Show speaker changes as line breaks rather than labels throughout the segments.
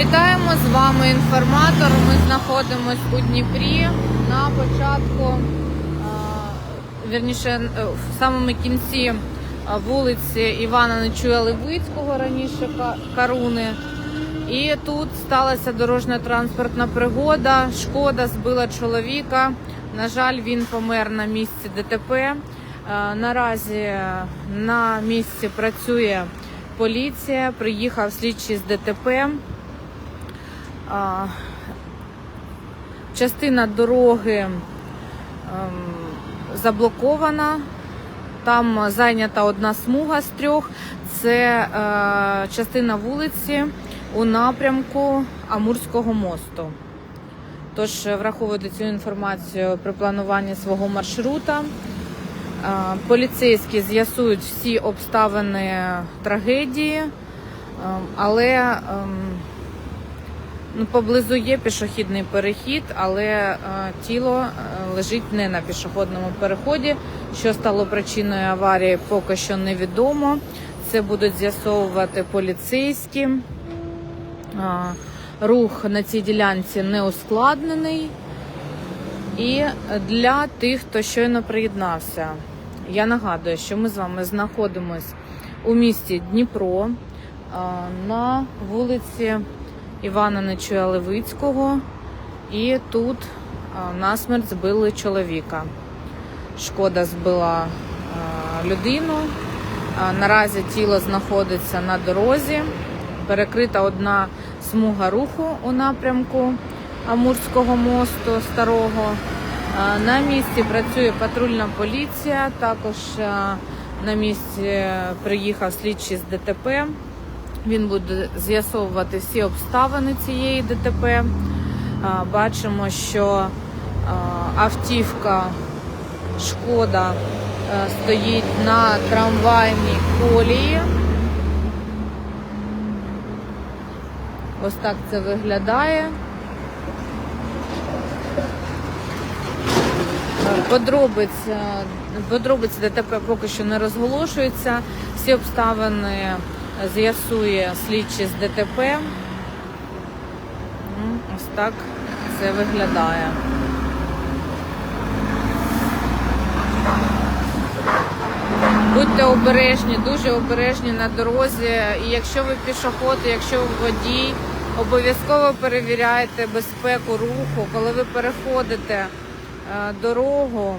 Вітаємо з вами інформатор. Ми знаходимось у Дніпрі на початку, вірніше, е, в самому кінці вулиці Івана Нечуя Левицького, раніше Каруни. І тут сталася дорожня транспортна пригода. Шкода збила чоловіка. На жаль, він помер на місці ДТП. Е, Наразі на місці працює поліція. Приїхав слідчий з ДТП. Частина дороги ем, заблокована. Там зайнята одна смуга з трьох. Це е, частина вулиці у напрямку Амурського мосту. Тож е, враховуйте цю інформацію при плануванні свого маршрута. Е, Поліцейські з'ясують всі обставини трагедії, е, але ем, ну, поблизу є пішохідний перехід, але е, тіло е, лежить не на пішохідному переході. Що стало причиною аварії, поки що невідомо. Це будуть з'ясовувати поліцейські. Е, Рух на цій ділянці не ускладнений. І для тих, хто щойно приєднався, я нагадую, що ми з вами знаходимось у місті Дніпро на вулиці Івана Нечуя Левицького. І тут насмерть збили чоловіка. Шкода збила людину. Наразі тіло знаходиться на дорозі. Перекрита одна смуга руху у напрямку Амурського мосту старого. На місці працює патрульна поліція. Також на місці приїхав слідчий з ДТП. Він буде з'ясовувати всі обставини цієї ДТП. Бачимо, що автівка Шкода стоїть на трамвайній колії. Ось так це виглядає. Подробиць, подробиці ДТП поки що не розголошуються. Всі обставини з'ясує слідчий з ДТП. Ось так це виглядає. Будьте обережні, дуже обережні на дорозі. І якщо ви пішоход, якщо ви водій, обов'язково перевіряйте безпеку руху, коли ви переходите е, дорогу.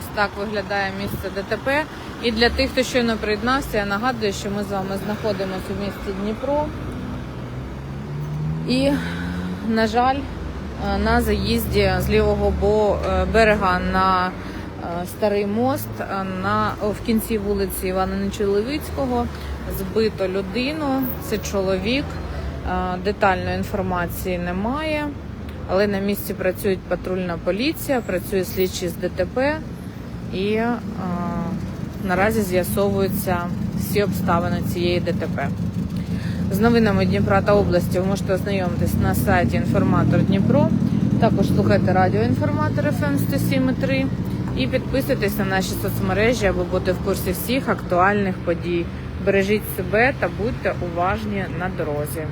Ось так виглядає місце ДТП. І для тих, хто щойно приєднався, я нагадую, що ми з вами знаходимося у місті Дніпро. І, на жаль, е, на заїзді з лівого е, берега на е, старий мост на в кінці вулиці Івана Нечоловицького збито людину. Це чоловік. Детальної інформації немає, але на місці працює патрульна поліція, працює слідчий з ДТП і е, наразі з'ясовуються всі обставини цієї ДТП. З новинами Дніпра та області ви можете ознайомитись на сайті Інформатор Дніпро. Також слухайте радіо Інформатор FM 107.3 і підписуйтесь на наші соцмережі, аби бути в курсі всіх актуальних подій. Бережіть себе та будьте уважні на дорозі.